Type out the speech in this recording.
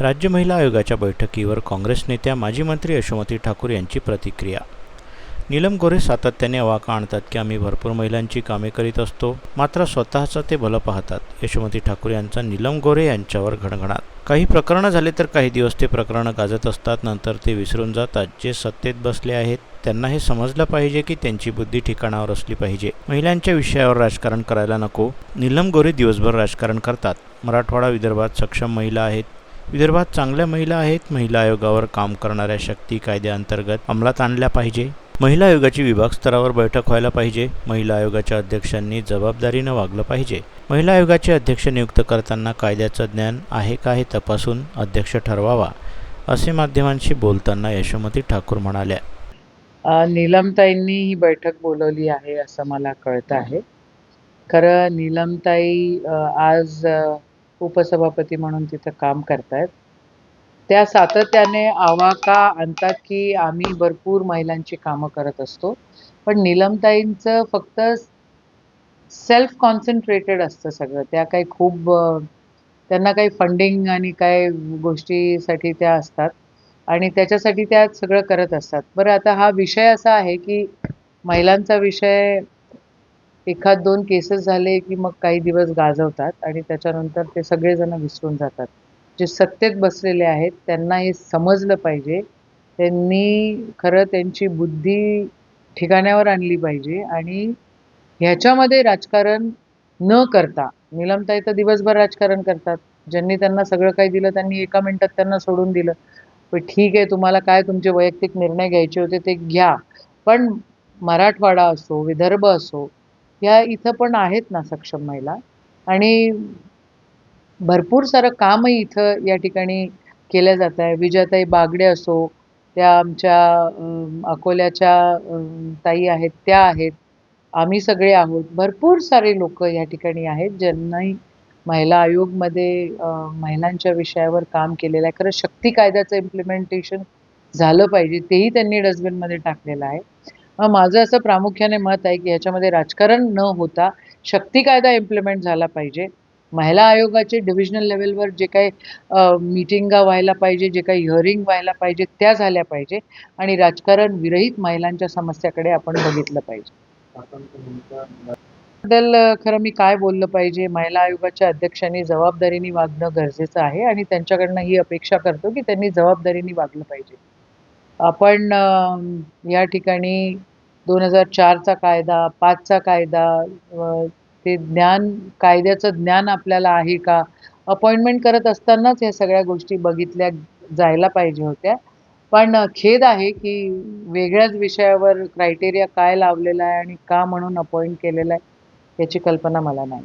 राज्य महिला आयोगाच्या बैठकीवर काँग्रेस नेत्या माजी मंत्री यशोमती ठाकूर यांची प्रतिक्रिया. नीलम गोरे सातत्याने अवाका आणतात की आम्ही भरपूर महिलांची कामे करीत असतो मात्र स्वतःचं ते भलं पाहतात. यशोमती ठाकूर यांचा नीलम गोरे यांच्यावर घडघडात काही प्रकरणं झाले तर काही दिवस ते प्रकरणं गाजत असतात नंतर ते विसरून जातात. जे सत्तेत बसले आहेत त्यांना हे समजलं पाहिजे की त्यांची बुद्धी ठिकाणावर असली पाहिजे. महिलांच्या विषयावर राजकारण करायला नको. नीलम गोरे दिवसभर राजकारण करतात. मराठवाडा विदर्भात सक्षम महिला आहेत. विदर्भात चांगल्या महिला आहेत. महिला आयोगावर काम करणाऱ्या शक्ती कायद्याअंतर्गत अंमलात आणल्या पाहिजे. महिला आयोगाची विभाग स्तरावर बैठक व्हायला पाहिजे. महिला आयोगाच्या अध्यक्षांनी जबाबदारीनं वागलं पाहिजे. महिला आयोगाचे अध्यक्ष नियुक्त करताना कायद्याचं ज्ञान आहे का हे तपासून अध्यक्ष ठरवावा असे माध्यमांशी बोलताना यशोमती ठाकूर म्हणाल्या. नीलमताईंनी ही बैठक बोलवली आहे असं मला कळतं आहे. खरं नीलमताई आज उपसभापती म्हणून तिथं काम करतायत. त्या सातत्याने आवाका आणतात की आम्ही भरपूर महिलांची कामं करत असतो. पण निलमताईंचं फक्त सेल्फ कॉन्सन्ट्रेटेड असतं सगळं. त्या काही खूप त्यांना काही फंडिंग आणि काय गोष्टीसाठी त्या असतात. आणि त्याच्यासाठी त्या सगळं करत असतात. बरं आता हा विषय असा आहे की महिलांचा विषय एखाद दोन केसेस झाले की मग काही दिवस गाजवतात आणि त्याच्यानंतर ते सगळेजण विसरून जातात. जे सत्तेत बसलेले आहेत त्यांना हे समजलं पाहिजे. त्यांनी खरं त्यांची बुद्धी ठिकाण्यावर आणली पाहिजे आणि ह्याच्यामध्ये राजकारण न करता निलमताई तर दिवसभर राजकारण करतात. ज्यांनी त्यांना सगळं काही दिलं त्यांनी एका मिनिटात त्यांना सोडून दिलं. पण ठीक आहे तुम्हाला काय तुमचे वैयक्तिक निर्णय घ्यायचे होते ते घ्या. पण मराठवाडा असो विदर्भ असो या इथं पण आहेत ना सक्षम महिला. आणि भरपूर सारं कामही इथं या ठिकाणी केलं जात आहे. विजयाताई बागडे असो त्या आमच्या अकोल्याच्या ताई आहेत त्या आहेत. आम्ही सगळे आहोत. भरपूर सारे लोक या ठिकाणी आहेत ज्यांनी महिला आयोगमध्ये महिलांच्या विषयावर काम केलेलं आहे. खरं शक्ती कायद्याचं इम्प्लिमेंटेशन झालं पाहिजे तेही त्यांनी डस्टबिनमध्ये टाकलेलं आहे. माझं असं प्रामुख्याने मत आहे की याच्यामध्ये राजकारण न होता शक्ती कायदा इम्प्लिमेंट झाला पाहिजे. महिला आयोगाचे डिव्हिजनल लेवलवर जे काही मीटिंगा व्हायला पाहिजे जे काही हिअरिंग व्हायला पाहिजे त्या झाल्या पाहिजे आणि राजकारण विरहित महिलांच्या समस्याकडे आपण बघितलं पाहिजे. बद्दल खरं मी काय बोललं पाहिजे? महिला आयोगाच्या अध्यक्षांनी जबाबदारीने वागणं गरजेचं आहे आणि त्यांच्याकडनं ही अपेक्षा करतो की त्यांनी जबाबदारीने वागलं पाहिजे. आपण या ठिकाणी दोन हजार चारचा कायदा पाचचा कायदा ते ज्ञान कायद्याचं ज्ञान आपल्याला आहे का? अपॉइंटमेंट करत असतानाच या सगळ्या गोष्टी बघितल्या जायला पाहिजे होत्या. पण खेद आहे की वेगळ्याच विषयावर क्रायटेरिया काय लावलेला आहे आणि का म्हणून अपॉइंट केलेला आहे याची कल्पना मला नाही.